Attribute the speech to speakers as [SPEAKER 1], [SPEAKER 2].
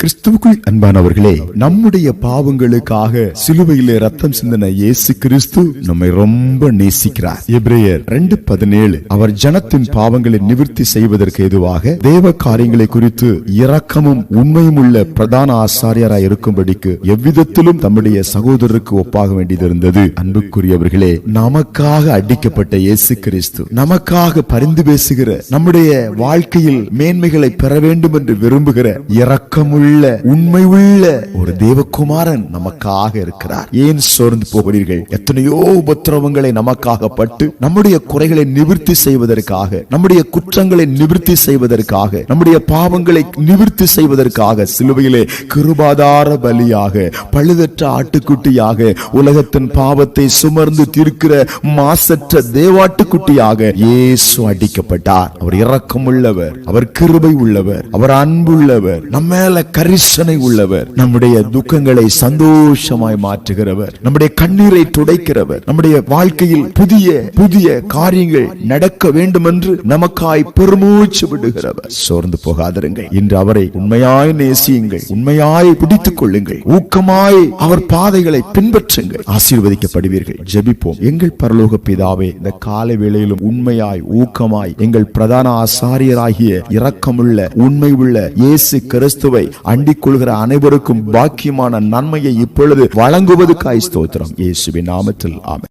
[SPEAKER 1] கிறிஸ்துவுக்குள் அன்பானவர்களே நம்முடைய பாவங்களுக்காக சிலுவையிலே ரத்தம் சிந்தன இயேசு கிறிஸ்து நம்மை ரொம்ப நேசிக்கிறார். எப்ரேயர் ரெண்டு பதினேழு அவர் ஜனத்தின் பாவங்களை நிவர்த்தி செய்வதற்கு எதுவாக தேவ காரியங்களை குறித்து இரக்கமும் உண்மையும் உள்ள பிரதான ஆசாரியராய் இருக்கும்படிக்கு எவ்விதத்திலும் தம்முடைய சகோதரருக்கு ஒப்பாக வேண்டியது இருந்தது அன்புக்குரியவர்களே நமக்காக அடிக்கப்பட்ட இயேசு கிறிஸ்து நமக்காக பரிந்து பேசுகிற நம்முடைய வாழ்க்கையில் மேன்மைகளை பெற வேண்டும் என்று விரும்புகிற இரக்கமுள்ள உள்ள உண்மை உள்ள ஒரு தேவகுமாரன் நமக்காக இருக்கிறார். ஏன் சோர்ந்து போகிறீர்கள்? எத்தனையோ உபத்திரவங்களை நமக்காக பட்டு நம்முடைய குறைகளை நிவிர்த்தி செய்வதற்காக நம்முடைய குற்றங்களை நிவிர்த்தி செய்வதற்காக நம்முடைய பாவங்களை நிவிர்த்தி செய்வதற்காக சிலுவையிலே கிருபாதார பலியாக பழுதற்ற ஆட்டுக்குட்டியாக உலகத்தின் பாவத்தை சுமர்ந்து தீர்க்கிற மாசற்ற தேவாட்டுக்குட்டியாக இயேசு அடிக்கப்பட்டார். அவர் இரக்கம் உள்ளவர் அவர் கிருபை உள்ளவர் அவர் அன்புள்ளவர் நம்ம மேல கரிசனை உள்ளவர். நம்முடைய துக்கங்களை சந்தோஷமாய் மாற்றுகிறவர். நம்முடைய கண்ணீரை துடைக்கிறவர். நம்முடைய வாழ்க்கையில் புதிய புதிய காரியங்கள் நடக்க வேண்டும் என்று நமக்காய் பெருமூச்சு விடுகிறவர். சோர்ந்து போகாதிருங்கள். இன்று அவரை உண்மையாய் நேசியுங்கள். உண்மையாய் பிடித்துக் கொள்ளுங்கள். ஊக்கமாய் அவர் பாதைகளை பின்பற்றுங்கள். ஆசீர்வதிக்கப்படுவீர்கள். ஜெபிப்போம். எங்கள் பரலோக பிதாவே இந்த காலை வேளையிலும் உண்மையாய் ஊக்கமாய் எங்கள் பிரதான ஆசாரியராகிய இரக்கமுள்ள உண்மை உள்ள இயேசு கிறிஸ்துவை அண்டிக் கொள்கிற அனைவருக்கும் பாக்கியமான நன்மையை இப்பொழுது வழங்குவதற்காய் ஸ்தோத்திரம். இயேசுவின் நாமத்தில் ஆமை